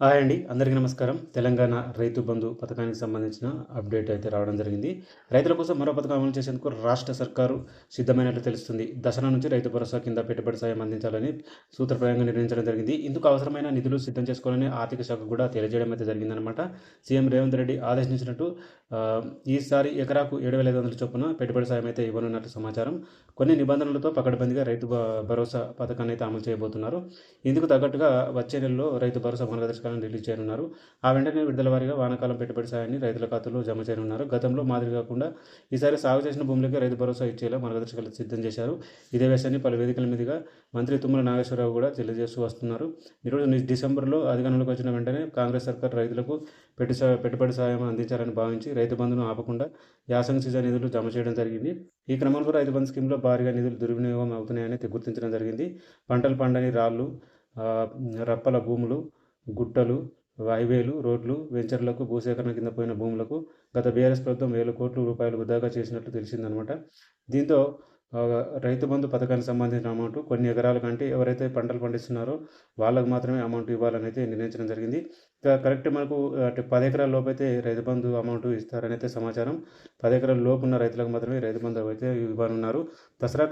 Hi అండి అందరికీ నమస్కారం. తెలంగాణ రైతు బంధు పథకానికి సంబంధించిన అప్డేట్ అయితే రావడం జరిగింది. రైతుల కోసం మరో పథకం అమలు చేసేందుకు రాష్ట్ర సర్కారు సిద్ధమైనట్లు తెలుస్తుంది. దసరా నుంచి రైతు భరోసా కింద పెట్టుబడి సాయం అందించాలని సూత్రప్రాయంగా నిర్ణయించడం జరిగింది. ఇందుకు అవసరమైన నిధులు సిద్ధం చేసుకోవాలని ఆర్థిక శాఖ కూడా తెలియజేయడం అయితే జరిగిందనమాట సీఎం రేవంత్ రెడ్డి ఆదేశించినట్టు ఈసారి ఎకరాకు ఏడు వేల ఐదు వందల చొప్పున పెట్టుబడి సాయం అయితే ఇవ్వనున్నట్లు సమాచారం. కొన్ని నిబంధనలతో పకడ్బందీగా రైతు భరోసా పథకాన్ని అయితే అమలు చేయబోతున్నారు. ఇందుకు తగ్గట్టుగా వచ్చే నెలలో రైతు భరోసా మార్గదర్శకాలను రిలీజ్ చేయనున్నారు. ఆ వెంటనే విడుదల వారీగా వానాకాలం పెట్టుబడి సాయాన్ని రైతుల ఖాతాలో జమ చేయనున్నారు. గతంలో మాదిరి కాకుండా ఈసారి సాగు చేసిన భూములకే రైతు భరోసా ఇచ్చేలా మార్గదర్శకాలు సిద్ధం చేశారు. ఇదే విషయాన్ని పలు వేదికల మీదుగా మంత్రి తుమ్మల నాగేశ్వరరావు కూడా తెలియజేస్తూ వస్తున్నారు. ఈరోజు డిసెంబర్లో అధికారంలోకి వచ్చిన వెంటనే కాంగ్రెస్ సర్కార్ రైతులకు పెట్టు పెట్టుబడి సాయం అందించాలని భావించి రైతు బంధును ఆపకుండా యాసంగి సీజన్ నిధులు జమ చేయడం జరిగింది. ఈ క్రమంలో రైతు బంధు స్కీమ్లో భారీగా నిధులు దుర్వినియోగం అవుతున్నాయని గుర్తించడం జరిగింది. పంటలు పండని రాళ్ళు రప్పల భూములు గుట్టలు హైవేలు రోడ్లు వెంచర్లకు భూసేకరణ కింద పోయిన భూములకు గత బీఆర్ఎస్ ప్రభుత్వం వేల కోట్ల రూపాయలు వృధాగా చేసినట్లు తెలిసిందనమాట దీంతో రైతు బంధు పథకానికి సంబంధించిన అమౌంట్ కొన్ని ఎకరాల కంటే ఎవరైతే పంటలు పండిస్తున్నారో వాళ్ళకు మాత్రమే అమౌంట్ ఇవ్వాలని అయితే నిర్ణయించడం జరిగింది. కరెక్ట్ మనకు అంటే పది ఎకరాల లోపు అయితే రైతు బంధు అమౌంట్ ఇస్తారని అయితే సమాచారం. పది ఎకరాల లోపు ఉన్న రైతులకు మాత్రమే రైతు బంధు అయితే ఇవ్వనున్నారు. దసరా